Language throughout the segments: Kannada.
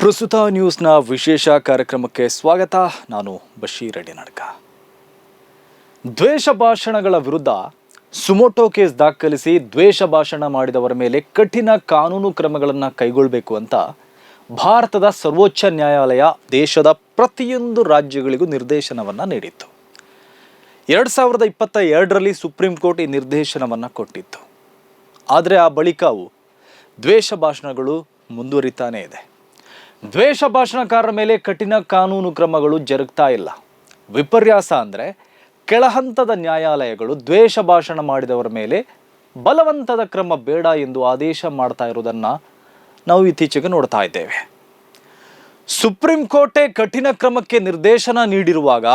ಪ್ರಸ್ತುತ ನ್ಯೂಸ್ನ ವಿಶೇಷ ಕಾರ್ಯಕ್ರಮಕ್ಕೆ ಸ್ವಾಗತ. ನಾನು ಬಶೀರ್ ಅಡಿನಡ್ಕ. ದ್ವೇಷ ಭಾಷಣಗಳ ವಿರುದ್ಧ ಸುಮೋಟೋ ಕೇಸ್ ದಾಖಲಿಸಿ ದ್ವೇಷ ಭಾಷಣ ಮಾಡಿದವರ ಮೇಲೆ ಕಠಿಣ ಕಾನೂನು ಕ್ರಮಗಳನ್ನು ಕೈಗೊಳ್ಳಬೇಕು ಅಂತ ಭಾರತದ ಸರ್ವೋಚ್ಚ ನ್ಯಾಯಾಲಯ ದೇಶದ ಪ್ರತಿಯೊಂದು ರಾಜ್ಯಗಳಿಗೂ ನಿರ್ದೇಶನವನ್ನು ನೀಡಿತ್ತು. ಎರಡು ಸಾವಿರದ ಇಪ್ಪತ್ತ ಎರಡರಲ್ಲಿ ಸುಪ್ರೀಂ ಕೋರ್ಟ್ ಈ ನಿರ್ದೇಶನವನ್ನು ಕೊಟ್ಟಿತ್ತು. ಆದರೆ ಆ ಬಳಿಕವು ದ್ವೇಷ ಭಾಷಣಗಳು ಮುಂದುವರಿತಾನೇ ಇದೆ. ದ್ವೇಷ ಭಾಷಣಕಾರರ ಮೇಲೆ ಕಠಿಣ ಕಾನೂನು ಕ್ರಮಗಳು ಜರುಗ್ತಾ ಇಲ್ಲ. ವಿಪರ್ಯಾಸ ಅಂದರೆ ಕೆಳಹಂತದ ನ್ಯಾಯಾಲಯಗಳು ದ್ವೇಷ ಭಾಷಣ ಮಾಡಿದವರ ಮೇಲೆ ಬಲವಂತದ ಕ್ರಮ ಬೇಡ ಎಂದು ಆದೇಶ ಮಾಡ್ತಾ ಇರೋದನ್ನು ನಾವು ಇತ್ತೀಚೆಗೆ ನೋಡ್ತಾ ಇದ್ದೇವೆ. ಸುಪ್ರೀಂ ಕೋರ್ಟೆ ಕಠಿಣ ಕ್ರಮಕ್ಕೆ ನಿರ್ದೇಶನ ನೀಡಿರುವಾಗ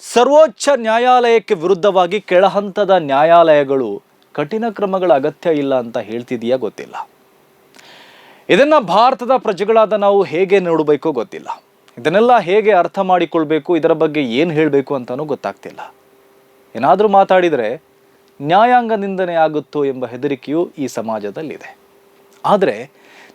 ಸರ್ವೋಚ್ಚ ನ್ಯಾಯಾಲಯಕ್ಕೆ ವಿರುದ್ಧವಾಗಿ ಕೆಳಹಂತದ ನ್ಯಾಯಾಲಯಗಳು ಕಠಿಣ ಕ್ರಮಗಳ ಅಗತ್ಯ ಇಲ್ಲ ಅಂತ ಹೇಳ್ತಿದೆಯಾ ಗೊತ್ತಿಲ್ಲ. ಇದನ್ನ ಭಾರತದ ಪ್ರಜೆಗಳಾದ ನಾವು ಹೇಗೆ ನೋಡಬೇಕೋ ಗೊತ್ತಿಲ್ಲ. ಇದನ್ನೆಲ್ಲ ಹೇಗೆ ಅರ್ಥ ಮಾಡಿಕೊಳ್ಬೇಕು, ಇದರ ಬಗ್ಗೆ ಏನು ಹೇಳಬೇಕು ಅಂತಲೂ ಗೊತ್ತಾಗ್ತಿಲ್ಲ. ಏನಾದರೂ ಮಾತಾಡಿದರೆ ನ್ಯಾಯಾಂಗ ನಿಂದನೆ ಆಗುತ್ತೋ ಎಂಬ ಹೆದರಿಕೆಯು ಈ ಸಮಾಜದಲ್ಲಿದೆ. ಆದರೆ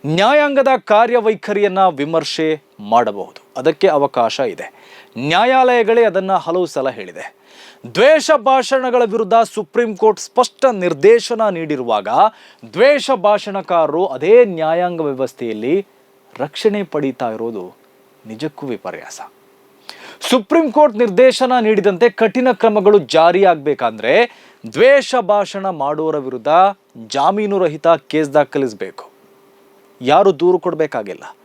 ನ್ಯಾಯಾಂಗದ ಕಾರ್ಯವೈಖರಿಯನ್ನು ವಿಮರ್ಶೆ ಮಾಡಬಹುದು. ಅದಕ್ಕೆ ಅವಕಾಶ ಇದೆ. ನ್ಯಾಯಾಲಯಗಳೇ ಅದನ್ನು ಹಲವು ಸಲ ಹೇಳಿದೆ. ದ್ವೇಷ ಭಾಷಣಗಳ ವಿರುದ್ಧ ಸುಪ್ರೀಂ ಕೋರ್ಟ್ ಸ್ಪಷ್ಟ ನಿರ್ದೇಶನ ನೀಡಿರುವಾಗ ದ್ವೇಷ ಭಾಷಣಕಾರರು ಅದೇ ನ್ಯಾಯಾಂಗ ವ್ಯವಸ್ಥೆಯಲ್ಲಿ ರಕ್ಷಣೆ ಪಡೀತಾ ಇರೋದು ನಿಜಕ್ಕೂ ವಿಪರ್ಯಾಸ. ಸುಪ್ರೀಂ ಕೋರ್ಟ್ ನಿರ್ದೇಶನ ನೀಡಿದಂತೆ ಕಠಿಣ ಕ್ರಮಗಳು ಜಾರಿಯಾಗಬೇಕಂದ್ರೆ ದ್ವೇಷ ಭಾಷಣ ಮಾಡುವರ ವಿರುದ್ಧ ಜಾಮೀನು ರಹಿತ ಕೇಸ್ ದಾಖಲಿಸಬೇಕು. ಯಾರು ದೂರು ಕೊಡಬೇಕಾಗಿಲ್ಲ.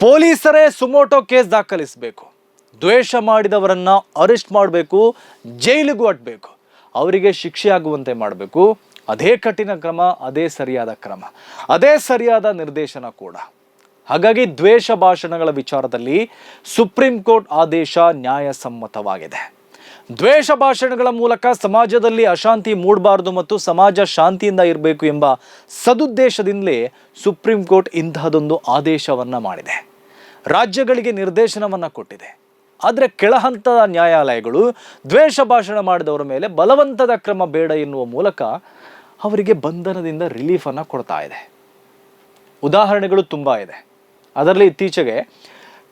ಪೊಲೀಸರೇ ಸುಮೋಟೋ ಕೇಸ್ ದಾಖಲಿಸಬೇಕು. ದ್ವೇಷ ಮಾಡಿದವರನ್ನ ಅರೆಸ್ಟ್ ಮಾಡಬೇಕು, ಜೈಲಿಗೂ ಅಟ್ಬೇಕು. ಅವರಿಗೆ ಶಿಕ್ಷೆ ಆಗುವಂತೆ ಮಾಡಬೇಕು. ಅದೇ ಕಠಿಣ ಕ್ರಮ, ಅದೇ ಸರಿಯಾದ ಕ್ರಮ. ಅದೇ ಸರಿಯಾದ ನಿರ್ದೇಶನ ಕೂಡ. ಹಾಗಾಗಿ ದ್ವೇಷ ಭಾಷಣಗಳ ವಿಚಾರದಲ್ಲಿ ಸುಪ್ರೀಂ ಕೋರ್ಟ್ ಆದೇಶ ನ್ಯಾಯಸಮ್ಮತವಾಗಿದೆ. ದ್ವೇಷ ಭಾಷಣಗಳ ಮೂಲಕ ಸಮಾಜದಲ್ಲಿ ಅಶಾಂತಿ ಮೂಡಬಾರದು ಮತ್ತು ಸಮಾಜ ಶಾಂತಿಯಿಂದ ಇರಬೇಕು ಎಂಬ ಸದುದ್ದೇಶದಿಂದಲೇ ಸುಪ್ರೀಂ ಕೋರ್ಟ್ ಇಂತಹದೊಂದು ಆದೇಶವನ್ನು ಮಾಡಿದೆ. ರಾಜ್ಯಗಳಿಗೆ ನಿರ್ದೇಶನವನ್ನು ಕೊಟ್ಟಿದೆ. ಆದರೆ ಕೆಳಹಂತದ ನ್ಯಾಯಾಲಯಗಳು ದ್ವೇಷ ಭಾಷಣ ಮಾಡಿದವರ ಮೇಲೆ ಬಲವಂತದ ಕ್ರಮ ಬೇಡ ಎನ್ನುವ ಮೂಲಕ ಅವರಿಗೆ ಬಂಧನದಿಂದ ರಿಲೀಫನ್ನು ಕೊಡ್ತಾ ಇದೆ. ಉದಾಹರಣೆಗಳು ತುಂಬ ಇದೆ. ಅದರಲ್ಲಿ ಇತ್ತೀಚೆಗೆ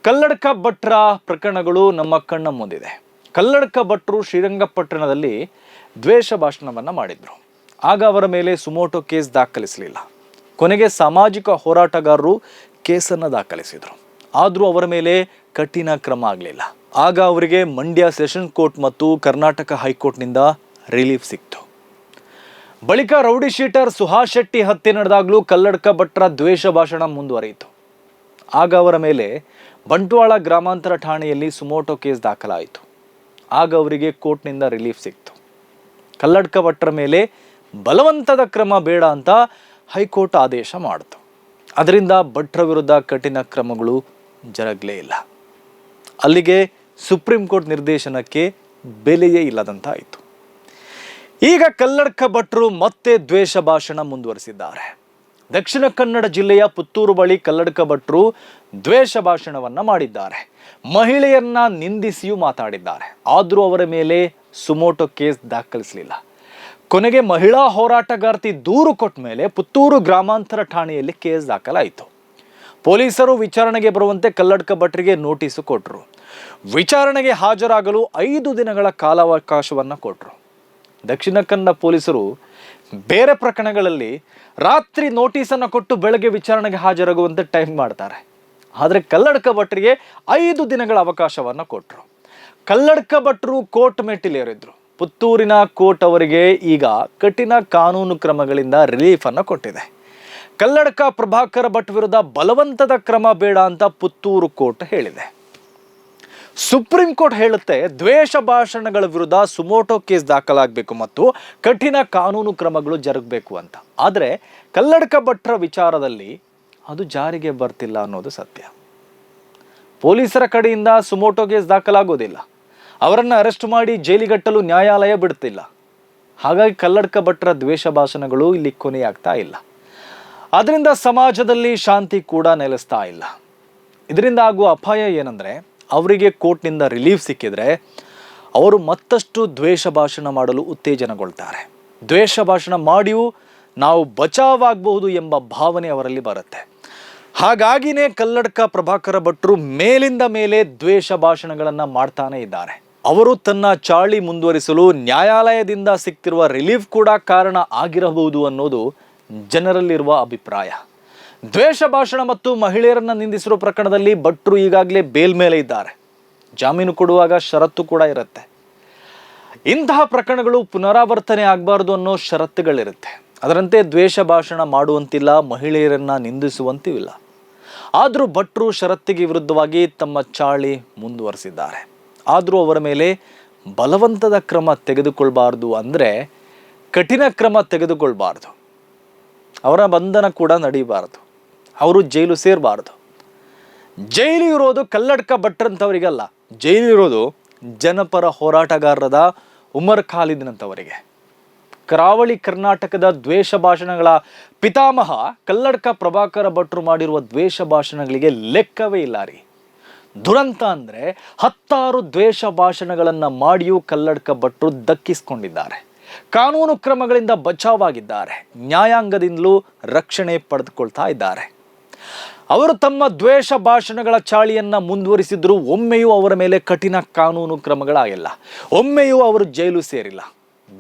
ಕಲ್ಲಡ್ಕ ಭಟ್ರ ಪ್ರಕರಣಗಳು ನಮ್ಮ ಕಣ್ಣ ಮುಂದಿದೆ. ಕಲ್ಲಡ್ಕ ಭಟ್ರು ಶ್ರೀರಂಗಪಟ್ಟಣದಲ್ಲಿ ದ್ವೇಷ ಭಾಷಣವನ್ನು ಮಾಡಿದ್ರು. ಆಗ ಅವರ ಮೇಲೆ ಸುಮೋಟೋ ಕೇಸ್ ದಾಖಲಿಸಲಿಲ್ಲ. ಕೊನೆಗೆ ಸಾಮಾಜಿಕ ಹೋರಾಟಗಾರರು ಕೇಸನ್ನು ದಾಖಲಿಸಿದರು. ಆದರೂ ಅವರ ಮೇಲೆ ಕಠಿಣ ಕ್ರಮ ಆಗಲಿಲ್ಲ. ಆಗ ಅವರಿಗೆ ಮಂಡ್ಯ ಸೆಷನ್ ಕೋರ್ಟ್ ಮತ್ತು ಕರ್ನಾಟಕ ಹೈಕೋರ್ಟ್ನಿಂದ ರಿಲೀಫ್ ಸಿಕ್ತು. ಬಳಿಕ ರೌಡಿ ಶೀಟರ್ ಸುಹಾಸ್ ಶೆಟ್ಟಿ ಹತ್ಯೆ ನಡೆದಾಗಲೂ ಕಲ್ಲಡ್ಕ ಭಟ್ರ ದ್ವೇಷ ಭಾಷಣ ಮುಂದುವರಿಯಿತು. ಆಗ ಅವರ ಮೇಲೆ ಬಂಟ್ವಾಳ ಗ್ರಾಮಾಂತರ ಠಾಣೆಯಲ್ಲಿ ಸುಮೋಟೋ ಕೇಸ್ ದಾಖಲಾಯಿತು. ಆಗ ಅವರಿಗೆ ಕೋರ್ಟ್ನಿಂದ ರಿಲೀಫ್ ಸಿಕ್ತು. ಕಲ್ಲಡ್ಕ ಭಟ್ರ ಮೇಲೆ ಬಲವಂತದ ಕ್ರಮ ಬೇಡ ಅಂತ ಹೈಕೋರ್ಟ್ ಆದೇಶ ಮಾಡಿತು. ಅದರಿಂದ ಭಟ್ರ ವಿರುದ್ಧ ಕಠಿಣ ಕ್ರಮಗಳು ಜರಗಲೇ ಇಲ್ಲ. ಅಲ್ಲಿಗೆ ಸುಪ್ರೀಂ ಕೋರ್ಟ್ ನಿರ್ದೇಶನಕ್ಕೆ ಬೆಲೆಯೇ ಇಲ್ಲದಂತಾಯಿತು. ಈಗ ಕಲ್ಲಡ್ಕ ಭಟ್ರು ಮತ್ತೆ ದ್ವೇಷ ಭಾಷಣ ಮುಂದುವರಿಸಿದ್ದಾರೆ. ದಕ್ಷಿಣ ಕನ್ನಡ ಜಿಲ್ಲೆಯ ಪುತ್ತೂರು ಬಳಿ ಕಲ್ಲಡ್ಕ ಭಟ್ರು ದ್ವೇಷ ಭಾಷಣವನ್ನು ಮಾಡಿದ್ದಾರೆ. ಮಹಿಳೆಯನ್ನ ನಿಂದಿಸಿಯೂ ಮಾತಾಡಿದ್ದಾರೆ. ಆದರೂ ಅವರ ಮೇಲೆ ಸುಮೋಟೋ ಕೇಸ್ ದಾಖಲಿಸಲಿಲ್ಲ. ಕೊನೆಗೆ ಮಹಿಳಾ ಹೋರಾಟಗಾರ್ತಿ ದೂರು ಕೊಟ್ಟ ಮೇಲೆ ಪುತ್ತೂರು ಗ್ರಾಮಾಂತರ ಠಾಣೆಯಲ್ಲಿ ಕೇಸ್ ದಾಖಲಾಯಿತು. ಪೊಲೀಸರು ವಿಚಾರಣೆಗೆ ಬರುವಂತೆ ಕಲ್ಲಡ್ಕ ಭಟ್ರಿಗೆ ನೋಟಿಸು ಕೊಟ್ಟರು ವಿಚಾರಣೆಗೆ ಹಾಜರಾಗಲು ಐದು ದಿನಗಳ ಕಾಲಾವಕಾಶವನ್ನು ಕೊಟ್ಟರು ದಕ್ಷಿಣ ಕನ್ನಡ ಪೊಲೀಸರು ಬೇರೆ ಪ್ರಕರಣಗಳಲ್ಲಿ ರಾತ್ರಿ ನೋಟಿಸನ್ನು ಕೊಟ್ಟು ಬೆಳಗ್ಗೆ ವಿಚಾರಣೆಗೆ ಹಾಜರಾಗುವಂತೆ ಟೈಮ್ ಮಾಡ್ತಾರೆ. ಆದರೆ ಕಲ್ಲಡ್ಕ ಭಟ್ರಿಗೆ ಐದು ದಿನಗಳ ಅವಕಾಶವನ್ನು ಕೊಟ್ಟರು ಕಲ್ಲಡ್ಕ ಭಟ್ರು ಕೋರ್ಟ್ ಮೆಟ್ಟಿಲೇರಿದ್ರು. ಪುತ್ತೂರಿನ ಕೋರ್ಟ್ ಅವರಿಗೆ ಈಗ ಕಠಿಣ ಕಾನೂನು ಕ್ರಮಗಳಿಂದ ರಿಲೀಫ್ ಅನ್ನು ಕೊಟ್ಟಿದೆ. ಕಲ್ಲಡ್ಕ ಪ್ರಭಾಕರ ಭಟ್ ವಿರುದ್ಧ ಬಲವಂತದ ಕ್ರಮ ಬೇಡ ಅಂತ ಪುತ್ತೂರು ಕೋರ್ಟ್ ಹೇಳಿದೆ. ಸುಪ್ರೀಂ ಕೋರ್ಟ್ ಹೇಳುತ್ತೆ ದ್ವೇಷ ಭಾಷಣಗಳ ವಿರುದ್ಧ ಸುಮೋಟೋ ಕೇಸ್ ದಾಖಲಾಗಬೇಕು ಮತ್ತು ಕಠಿಣ ಕಾನೂನು ಕ್ರಮಗಳು ಜರುಗಬೇಕು ಅಂತ. ಆದರೆ ಕಲ್ಲಡ್ಕ ಭಟ್ರ ವಿಚಾರದಲ್ಲಿ ಅದು ಜಾರಿಗೆ ಬರ್ತಿಲ್ಲ ಅನ್ನೋದು ಸತ್ಯ. ಪೊಲೀಸರ ಕಡೆಯಿಂದ ಸುಮೋಟೋ ಕೇಸ್ ದಾಖಲಾಗೋದಿಲ್ಲ. ಅವರನ್ನು ಅರೆಸ್ಟ್ ಮಾಡಿ ಜೈಲಿಗಟ್ಟಲು ನ್ಯಾಯಾಲಯ ಬಿಡ್ತಿಲ್ಲ. ಹಾಗಾಗಿ ಕಲ್ಲಡ್ಕ ಭಟ್ರ ದ್ವೇಷ ಭಾಷಣಗಳು ಇಲ್ಲಿ ಕೊನೆಯಾಗ್ತಾ ಇಲ್ಲ. ಅದರಿಂದ ಸಮಾಜದಲ್ಲಿ ಶಾಂತಿ ಕೂಡ ನೆಲೆಸ್ತಾ ಇಲ್ಲ. ಇದರಿಂದ ಆಗುವ ಅಪಾಯ ಏನಂದರೆ, ಅವರಿಗೆ ಕೋರ್ಟ್ನಿಂದ ರಿಲೀಫ್ ಸಿಕ್ಕಿದ್ರೆ ಅವರು ಮತ್ತಷ್ಟು ದ್ವೇಷ ಭಾಷಣ ಮಾಡಲು ಉತ್ತೇಜನಗೊಳ್ತಾರೆ. ದ್ವೇಷ ಭಾಷಣ ಮಾಡಿಯೂ ನಾವು ಬಚಾವಾಗಬಹುದು ಎಂಬ ಭಾವನೆ ಅವರಲ್ಲಿ ಬರುತ್ತೆ. ಹಾಗಾಗಿನೇ ಕಲ್ಲಡ್ಕ ಪ್ರಭಾಕರ ಭಟ್ರು ಮೇಲಿಂದ ಮೇಲೆ ದ್ವೇಷ ಭಾಷಣಗಳನ್ನು ಮಾಡ್ತಾನೆ ಇದ್ದಾರೆ. ಅವರು ತನ್ನ ಚಾಳಿ ಮುಂದುವರಿಸಲು ನ್ಯಾಯಾಲಯದಿಂದ ಸಿಕ್ತಿರುವ ರಿಲೀಫ್ ಕೂಡ ಕಾರಣ ಆಗಿರಬಹುದು ಅನ್ನೋದು ಜನರಲ್ಲಿರುವ ಅಭಿಪ್ರಾಯ. ದ್ವೇಷ ಭಾಷಣ ಮತ್ತು ಮಹಿಳೆಯರನ್ನು ನಿಂದಿಸಿರುವ ಪ್ರಕರಣದಲ್ಲಿ ಭಟ್ರು ಈಗಾಗಲೇ ಬೇಲ್ ಮೇಲೆ ಇದ್ದಾರೆ. ಜಾಮೀನು ಕೊಡುವಾಗ ಷರತ್ತು ಕೂಡ ಇರುತ್ತೆ. ಇಂತಹ ಪ್ರಕರಣಗಳು ಪುನರಾವರ್ತನೆ ಆಗಬಾರ್ದು ಅನ್ನೋ ಷರತ್ತುಗಳಿರುತ್ತೆ. ಅದರಂತೆ ದ್ವೇಷ ಭಾಷಣ ಮಾಡುವಂತಿಲ್ಲ, ಮಹಿಳೆಯರನ್ನು ನಿಂದಿಸುವಂತೂ ಇಲ್ಲ ಆದರೂ ಭಟ್ರು ಷರತ್ತಿಗೆ ವಿರುದ್ಧವಾಗಿ ತಮ್ಮ ಚಾಳಿ ಮುಂದುವರೆಸಿದ್ದಾರೆ. ಆದರೂ ಅವರ ಮೇಲೆ ಬಲವಂತದ ಕ್ರಮ ತೆಗೆದುಕೊಳ್ಬಾರ್ದು ಅಂದರೆ ಕಠಿಣ ಕ್ರಮ ತೆಗೆದುಕೊಳ್ಬಾರ್ದು. ಅವರ ಬಂಧನ ಕೂಡ ನಡೀಬಾರದು. ಅವರು ಜೈಲು ಸೇರಬಾರ್ದು. ಜೈಲು ಇರೋದು ಕಲ್ಲಡ್ಕ ಭಟ್ರಂಥವರಿಗಲ್ಲ ಜೈಲು ಇರೋದು ಜನಪರ ಹೋರಾಟಗಾರರದ ಉಮರ್ ಖಾಲಿದ್ನಂಥವರಿಗೆ ಕರಾವಳಿ ಕರ್ನಾಟಕದ ದ್ವೇಷ ಭಾಷಣಗಳ ಪಿತಾಮಹ ಕಲ್ಲಡ್ಕ ಪ್ರಭಾಕರ ಭಟ್ರು ಮಾಡಿರುವ ದ್ವೇಷ ಭಾಷಣಗಳಿಗೆ ಲೆಕ್ಕವೇ ಇಲ್ಲ ರೀ. ದುರಂತ ಅಂದರೆ ಹತ್ತಾರು ದ್ವೇಷ ಭಾಷಣಗಳನ್ನು ಮಾಡಿಯೂ ಕಲ್ಲಡ್ಕ ಭಟ್ರು ದಕ್ಕಿಸ್ಕೊಂಡಿದ್ದಾರೆ. ಕಾನೂನು ಕ್ರಮಗಳಿಂದ ಬಚಾವಾಗಿದ್ದಾರೆ. ನ್ಯಾಯಾಂಗದಿಂದಲೂ ರಕ್ಷಣೆ ಪಡೆದುಕೊಳ್ತಾ ಇದ್ದಾರೆ. ಅವರು ತಮ್ಮ ದ್ವೇಷ ಭಾಷಣಗಳ ಚಾಳಿಯನ್ನು ಮುಂದುವರಿಸಿದ್ರು ಒಮ್ಮೆಯೂ ಅವರ ಮೇಲೆ ಕಠಿಣ ಕಾನೂನು ಕ್ರಮಗಳಾಗಿಲ್ಲ. ಒಮ್ಮೆಯೂ ಅವರು ಜೈಲು ಸೇರಿಲ್ಲ.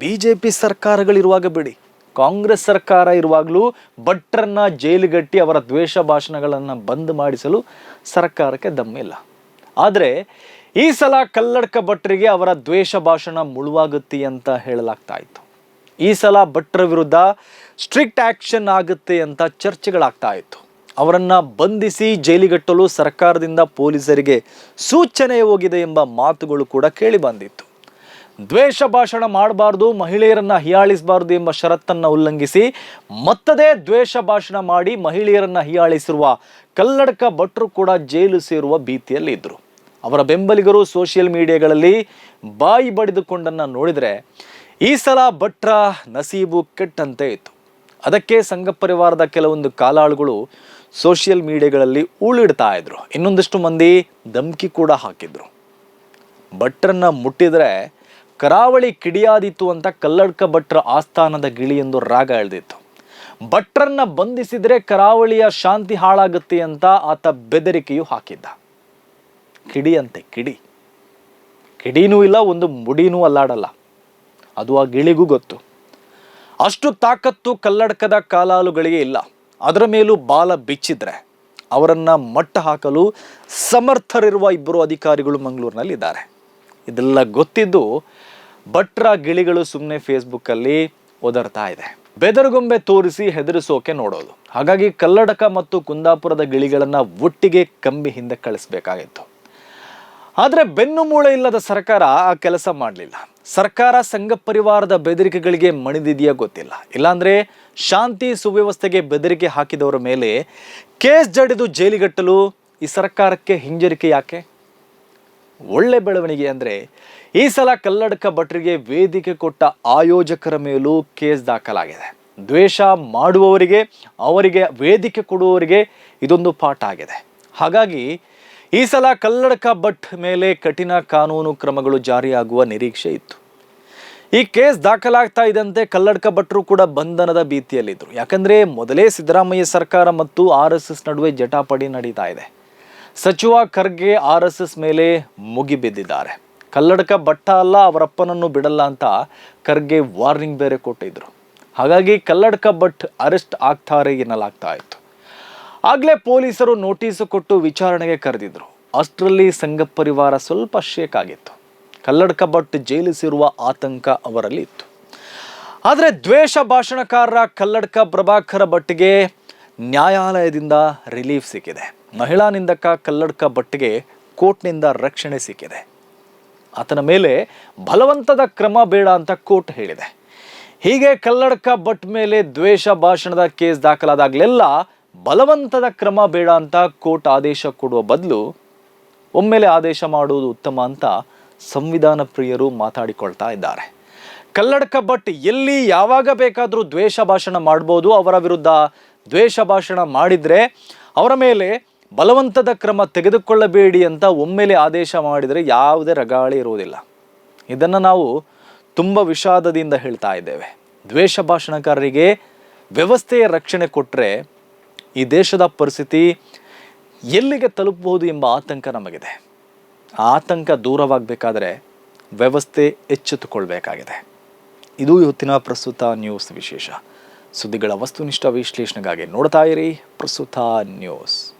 ಬಿಜೆಪಿ ಸರ್ಕಾರಗಳಿರುವಾಗ ಬಿಡಿ. ಕಾಂಗ್ರೆಸ್ ಸರ್ಕಾರ ಇರುವಾಗಲೂ ಭಟ್ರನ್ನ ಜೈಲುಗಟ್ಟಿ ಅವರ ದ್ವೇಷ ಭಾಷಣಗಳನ್ನು ಬಂದ್ ಮಾಡಿಸಲು ಸರ್ಕಾರಕ್ಕೆ ದಮ್ಮಿಲ್ಲ ಆದರೆ ಈ ಸಲ ಕಲ್ಲಡ್ಕ ಭಟ್ರಿಗೆ ಅವರ ದ್ವೇಷ ಭಾಷಣ ಮುಳುವಾಗುತ್ತೆ ಅಂತ ಹೇಳಲಾಗ್ತಾ ಇತ್ತು. ಈ ಸಲ ಭಟ್ರ ವಿರುದ್ಧ ಸ್ಟ್ರಿಕ್ಟ್ ಆ್ಯಕ್ಷನ್ ಆಗುತ್ತೆ ಅಂತ ಚರ್ಚೆಗಳಾಗ್ತಾ ಇತ್ತು. ಅವರನ್ನು ಬಂಧಿಸಿ ಜೈಲಿಗಟ್ಟಲು ಸರ್ಕಾರದಿಂದ ಪೊಲೀಸರಿಗೆ ಸೂಚನೆ ಹೋಗಿದೆ ಎಂಬ ಮಾತುಗಳು ಕೂಡ ಕೇಳಿ ಬಂದಿತ್ತು. ದ್ವೇಷ ಭಾಷಣ ಮಾಡಬಾರ್ದು, ಮಹಿಳೆಯರನ್ನ ಹಿಯಾಳಿಸಬಾರ್ದು ಎಂಬ ಷರತ್ತನ್ನು ಉಲ್ಲಂಘಿಸಿ, ಮತ್ತದೇ ದ್ವೇಷ ಭಾಷಣ ಮಾಡಿ ಮಹಿಳೆಯರನ್ನ ಹಿಯಾಳಿಸಿರುವ ಕಲ್ಲಡಕ ಭಟ್ರು ಕೂಡ ಜೈಲು ಸೇರುವ ಭೀತಿಯಲ್ಲಿದ್ದರು ಅವರ ಬೆಂಬಲಿಗರು ಸೋಷಿಯಲ್ ಮೀಡಿಯಾಗಳಲ್ಲಿ ಬಾಯಿ ಬಡಿದುಕೊಂಡನ್ನ ನೋಡಿದರೆ, ಈ ಸಲ ಭಟ್ರ ನಸೀಬು ಕೆಟ್ಟಂತೆ ಇತ್ತು. ಅದಕ್ಕೆ ಸಂಘ ಪರಿವಾರದ ಕೆಲವೊಂದು ಕಾಲಾಳುಗಳು ಸೋಷಿಯಲ್ ಮೀಡಿಯಾಗಳಲ್ಲಿ ಉಳಿಡ್ತಾ ಇದ್ರು. ಇನ್ನೊಂದಿಷ್ಟು ಮಂದಿ ಧಮ್ಕಿ ಕೂಡ ಹಾಕಿದ್ರು. ಭಟ್ರನ್ನ ಮುಟ್ಟಿದ್ರೆ ಕರಾವಳಿ ಕಿಡಿಯಾದಿತ್ತು ಅಂತ ಕಲ್ಲಡ್ಕ ಭಟ್ರ ಆಸ್ಥಾನದ ಗಿಳಿ ಎಂದು ರಾಗ ಎಳೆದಿತ್ತು. ಭಟ್ರನ್ನ ಬಂಧಿಸಿದ್ರೆ ಕರಾವಳಿಯ ಶಾಂತಿ ಹಾಳಾಗುತ್ತೆ ಅಂತ ಆತ ಬೆದರಿಕೆಯು ಹಾಕಿದ್ದ. ಕಿಡಿಯಂತೆ ಕಿಡಿ. ಕಿಡಿನೂ ಇಲ್ಲ, ಒಂದು ಮುಡಿನೂ ಅಲ್ಲಾಡಲ್ಲ. ಅದು ಆ ಗಿಳಿಗೂ ಗೊತ್ತು. ಅಷ್ಟು ತಾಕತ್ತು ಕಲ್ಲಡ್ಕದ ಕಾಲಾಲುಗಳಿಗೆ ಇಲ್ಲ. ಅದರ ಮೇಲೂ ಬಾಲ ಬಿಚ್ಚಿದ್ರೆ ಅವರನ್ನ ಮಟ್ಟ ಹಾಕಲು ಸಮರ್ಥರಿರುವ ಇಬ್ಬರು ಅಧಿಕಾರಿಗಳು ಮಂಗಳೂರಿನಲ್ಲಿ ಇದ್ದಾರೆ ಇದೆಲ್ಲ ಗೊತ್ತಿದ್ದು ಭಟ್ರ ಗಿಳಿಗಳು ಸುಮ್ಮನೆ ಫೇಸ್ಬುಕ್ಕಲ್ಲಿ ಒದರ್ತಾ ಇದೆ. ಬೆದರುಗೊಂಬೆ ತೋರಿಸಿ ಹೆದರಿಸೋಕೆ ನೋಡೋದು. ಹಾಗಾಗಿ ಕಲ್ಲಡಕ ಮತ್ತು ಕುಂದಾಪುರದ ಗಿಳಿಗಳನ್ನು ಒಟ್ಟಿಗೆ ಕಂಬಿ ಹಿಂದೆ ಕಳಿಸ್ಬೇಕಾಗಿತ್ತು. ಆದರೆ ಬೆನ್ನು ಮೂಳೆ ಇಲ್ಲದ ಸರ್ಕಾರ ಆ ಕೆಲಸ ಮಾಡಲಿಲ್ಲ. ಸರ್ಕಾರ ಸಂಘ ಪರಿವಾರದ ಬೆದರಿಕೆಗಳಿಗೆ ಮಣಿದಿದೆಯಾ ಗೊತ್ತಿಲ್ಲ. ಇಲ್ಲಾಂದ್ರೆ ಶಾಂತಿ ಸುವ್ಯವಸ್ಥೆಗೆ ಬೆದರಿಕೆ ಹಾಕಿದವರ ಮೇಲೆ ಕೇಸ್ ಜಡಿದು ಜೈಲಿಗಟ್ಟಲು ಈ ಸರ್ಕಾರಕ್ಕೆ ಹಿಂಜರಿಕೆ ಯಾಕೆ? ಒಳ್ಳೆ ಬೆಳವಣಿಗೆ ಅಂದರೆ ಈ ಸಲ ಕಲ್ಲಡ್ಕ ಭಟ್ರಿಗೆ ವೇದಿಕೆ ಕೊಟ್ಟ ಆಯೋಜಕರ ಮೇಲೂ ಕೇಸ್ ದಾಖಲಾಗಿದೆ. ದ್ವೇಷ ಮಾಡುವವರಿಗೆ, ಅವರಿಗೆ ವೇದಿಕೆ ಕೊಡುವವರಿಗೆ ಇದೊಂದು ಪಾಠ ಆಗಿದೆ. ಹಾಗಾಗಿ ಈ ಸಲ ಕಲ್ಲಡ್ಕ ಭಟ್ ಮೇಲೆ ಕಠಿಣ ಕಾನೂನು ಕ್ರಮಗಳು ಜಾರಿಯಾಗುವ ನಿರೀಕ್ಷೆ ಇತ್ತು. ಈ ಕೇಸ್ ದಾಖಲಾಗ್ತಾ ಇದ್ದಂತೆ ಕಲ್ಲಡ್ಕ ಭಟ್ರು ಕೂಡ ಬಂಧನದ ಭೀತಿಯಲ್ಲಿದ್ದರು ಯಾಕಂದರೆ ಮೊದಲೇ ಸಿದ್ದರಾಮಯ್ಯ ಸರ್ಕಾರ ಮತ್ತು ಆರ್ ಎಸ್ ಎಸ್ ನಡುವೆ ಜಟಾಪಡಿ ನಡೀತಾ ಇದೆ. ಸಚಿವ ಖರ್ಗೆ ಆರ್ ಎಸ್ ಎಸ್ ಮೇಲೆ ಮುಗಿಬಿದ್ದಿದ್ದಾರೆ ಕಲ್ಲಡಕ ಭಟ್ಟ ಅಲ್ಲ, ಅವರಪ್ಪನನ್ನು ಬಿಡಲ್ಲ ಅಂತ ಖರ್ಗೆ ವಾರ್ನಿಂಗ್ ಬೇರೆ ಕೊಟ್ಟಿದ್ರು. ಹಾಗಾಗಿ ಕಲ್ಲಡಕ ಭಟ್ ಅರೆಸ್ಟ್ ಆಗ್ತಾರೆ ಎನ್ನಲಾಗ್ತಾ ಇತ್ತು. ಆಗಲೇ ಪೊಲೀಸರು ನೋಟಿಸು ಕೊಟ್ಟು ವಿಚಾರಣೆಗೆ ಕರೆದಿದ್ರು. ಅಷ್ಟರಲ್ಲಿ ಸಂಘ ಪರಿವಾರ ಸ್ವಲ್ಪ ಶೇಕ್ ಆಗಿತ್ತು. ಕಲ್ಲಡ್ಕ ಭಟ್ ಜೈಲಿಸಿರುವ ಆತಂಕ ಅವರಲ್ಲಿ ಇತ್ತು. ಆದರೆ ದ್ವೇಷ ಭಾಷಣಕಾರರ ಕಲ್ಲಡ್ಕ ಪ್ರಭಾಕರ ಭಟ್ಗೆ ನ್ಯಾಯಾಲಯದಿಂದ ರಿಲೀಫ್ ಸಿಕ್ಕಿದೆ. ಮಹಿಳಾ ನಿಂದಕ ಕಲ್ಲಡ್ಕ ಭಟ್ಗೆ ಕೋರ್ಟ್ನಿಂದ ರಕ್ಷಣೆ ಸಿಕ್ಕಿದೆ. ಆತನ ಮೇಲೆ ಬಲವಂತದ ಕ್ರಮ ಬೇಡ ಅಂತ ಕೋರ್ಟ್ ಹೇಳಿದೆ. ಹೀಗೆ ಕಲ್ಲಡ್ಕ ಭಟ್ ಮೇಲೆ ದ್ವೇಷ ಭಾಷಣದ ಕೇಸ್ ದಾಖಲಾದಾಗಲೆಲ್ಲ ಬಲವಂತದ ಕ್ರಮ ಬೇಡ ಅಂತ ಕೋರ್ಟ್ ಆದೇಶ ಕೊಡುವ ಬದಲು ಒಮ್ಮೆಲೆ ಆದೇಶ ಮಾಡುವುದು ಉತ್ತಮ ಅಂತ ಸಂವಿಧಾನ ಪ್ರಿಯರು ಮಾತಾಡಿಕೊಳ್ತಾ ಇದ್ದಾರೆ. ಕಲ್ಲಡ್ಕ ಭಟ್ ಎಲ್ಲಿ ಯಾವಾಗ ಬೇಕಾದರೂ ದ್ವೇಷ ಭಾಷಣ ಮಾಡ್ಬೋದು ಅವರ ವಿರುದ್ಧ. ದ್ವೇಷ ಭಾಷಣ ಮಾಡಿದರೆ ಅವರ ಮೇಲೆ ಬಲವಂತದ ಕ್ರಮ ತೆಗೆದುಕೊಳ್ಳಬೇಡಿ ಅಂತ ಒಮ್ಮೆಲೆ ಆದೇಶ ಮಾಡಿದರೆ ಯಾವುದೇ ರಗಾಳಿ ಇರುವುದಿಲ್ಲ. ಇದನ್ನು ನಾವು ತುಂಬ ವಿಷಾದದಿಂದ ಹೇಳ್ತಾ ಇದ್ದೇವೆ. ದ್ವೇಷ ಭಾಷಣಕಾರರಿಗೆ ವ್ಯವಸ್ಥೆಯ ರಕ್ಷಣೆ ಕೊಟ್ಟರೆ ಈ ದೇಶದ ಪರಿಸ್ಥಿತಿ ಎಲ್ಲಿಗೆ ತಲುಪಬಹುದು ಎಂಬ ಆತಂಕ ನಮಗಿದೆ. ಆತಂಕ ದೂರವಾಗಬೇಕಾದ್ರೆ ವ್ಯವಸ್ಥೆ ಎಚ್ಚೆತ್ತುಕೊಳ್ಬೇಕಾಗಿದೆ. ಇದು ಇವತ್ತಿನ ಪ್ರಸ್ತುತ ನ್ಯೂಸ್ ವಿಶೇಷ. ಸುದ್ದಿಗಳ ವಸ್ತುನಿಷ್ಠ ವಿಶ್ಲೇಷಣೆಗಾಗಿ ನೋಡ್ತಾ ಇರಿ ಪ್ರಸ್ತುತ ನ್ಯೂಸ್.